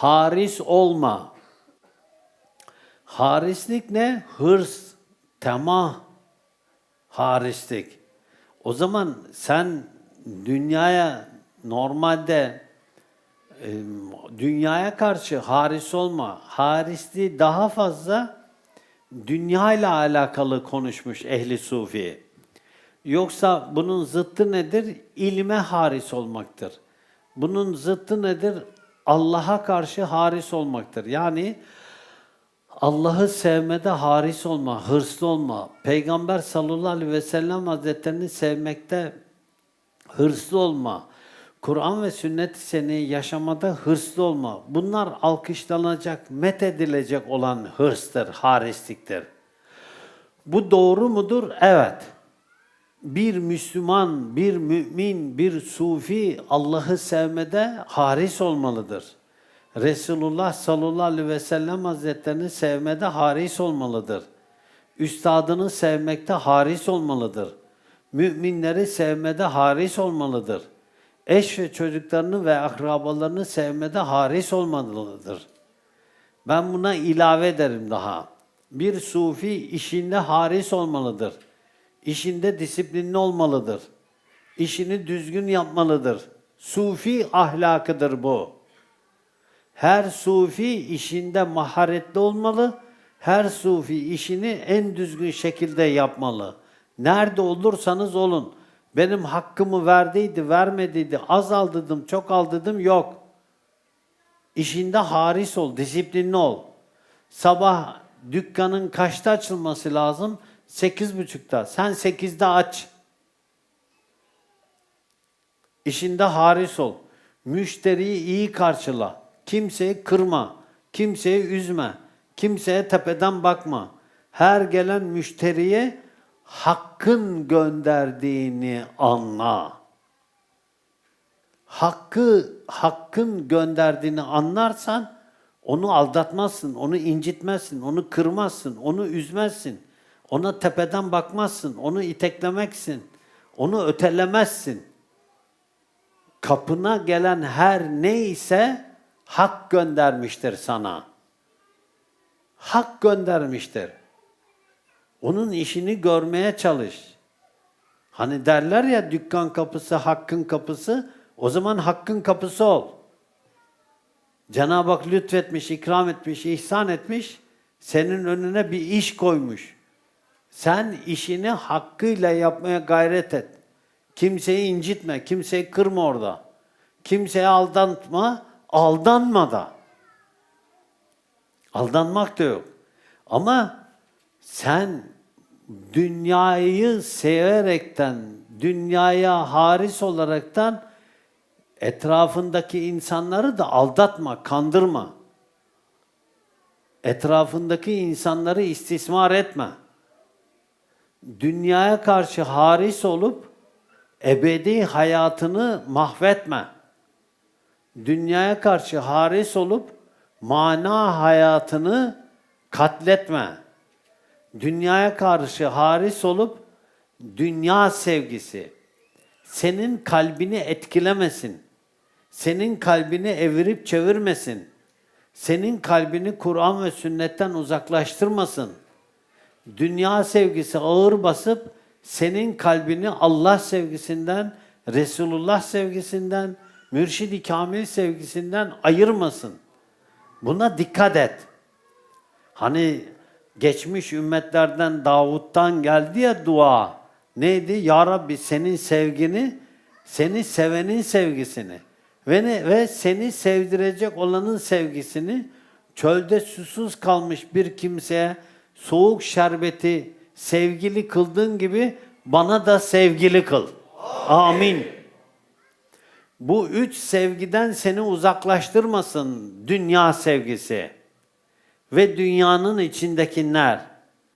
Haris olma. Harislik ne? Hırs, temah, harislik. O zaman sen dünyaya normalde dünyaya karşı haris olma. Harisliği daha fazla dünya ile alakalı konuşmuş ehli sufi. Yoksa bunun zıttı nedir? İlme haris olmaktır. Bunun zıttı nedir? Allah'a karşı haris olmaktır. Yani Allah'ı sevmede haris olma, hırslı olma. Peygamber sallallahu aleyhi ve sellem hazretlerini sevmekte hırslı olma. Kur'an ve sünnet seni yaşamada hırslı olma. Bunlar alkışlanacak, met edilecek olan hırstır, harisliktir. Bu doğru mudur? Evet. Bir Müslüman, bir mümin, bir sufi Allah'ı sevmede haris olmalıdır. Resulullah sallallahu aleyhi ve sellem hazretlerini sevmede haris olmalıdır. Üstadını sevmekte haris olmalıdır. Müminleri sevmede haris olmalıdır. Eş ve çocuklarını ve akrabalarını sevmede haris olmalıdır. Ben buna ilave ederim daha. Bir sufi işinde haris olmalıdır. İşinde disiplinli olmalıdır. İşini düzgün yapmalıdır. Sufi ahlakıdır bu. Her sufi işinde maharetli olmalı. Her sufi işini en düzgün şekilde yapmalı. Nerede olursanız olun. Benim hakkımı verdiydi, vermediydi, az aldırdım, çok aldırdım yok. İşinde haris ol, disiplinli ol. Sabah dükkanın kaçta açılması lazım? Sekiz buçukta. Sen sekizde aç. İşinde haris ol. Müşteriyi iyi karşıla. Kimseyi kırma. Kimseyi üzme. Kimseye tepeden bakma. Her gelen müşteriye hakkın gönderdiğini anla. Hakkı hakkın gönderdiğini anlarsan onu aldatmazsın, onu incitmezsin, onu kırmazsın, onu üzmezsin. Ona tepeden bakmazsın, onu iteklemeksin, onu ötelemezsin. Kapına gelen her neyse hak göndermiştir sana. Hak göndermiştir. Onun işini görmeye çalış. Hani derler ya dükkan kapısı hakkın kapısı, o zaman hakkın kapısı ol. Cenab-ı Hak lütfetmiş, ikram etmiş, ihsan etmiş, senin önüne bir iş koymuş. Sen işini hakkıyla yapmaya gayret et. Kimseyi incitme, kimseyi kırma orada. Kimseye aldatma, aldanma da. Aldanmak da yok. Ama sen dünyayı severekten, dünyaya haris olaraktan etrafındaki insanları da aldatma, kandırma. Etrafındaki insanları istismar etme. Dünyaya karşı haris olup ebedi hayatını mahvetme. Dünyaya karşı haris olup mana hayatını katletme. Dünyaya karşı haris olup dünya sevgisi senin kalbini etkilemesin. Senin kalbini evirip çevirmesin. Senin kalbini Kur'an ve sünnetten uzaklaştırmasın. Dünya sevgisi ağır basıp senin kalbini Allah sevgisinden, Resulullah sevgisinden, Mürşid-i Kamil sevgisinden ayırmasın. Buna dikkat et. Hani geçmiş ümmetlerden Davut'tan geldi ya dua. Neydi? Ya Rabbi senin sevgini, seni sevenin sevgisini ve ne, ve seni sevdirecek olanın sevgisini çölde susuz kalmış bir kimseye soğuk şerbeti sevgili kıldığın gibi bana da sevgili kıl. Amin. Bu üç sevgiden seni uzaklaştırmasın dünya sevgisi ve dünyanın içindekiler.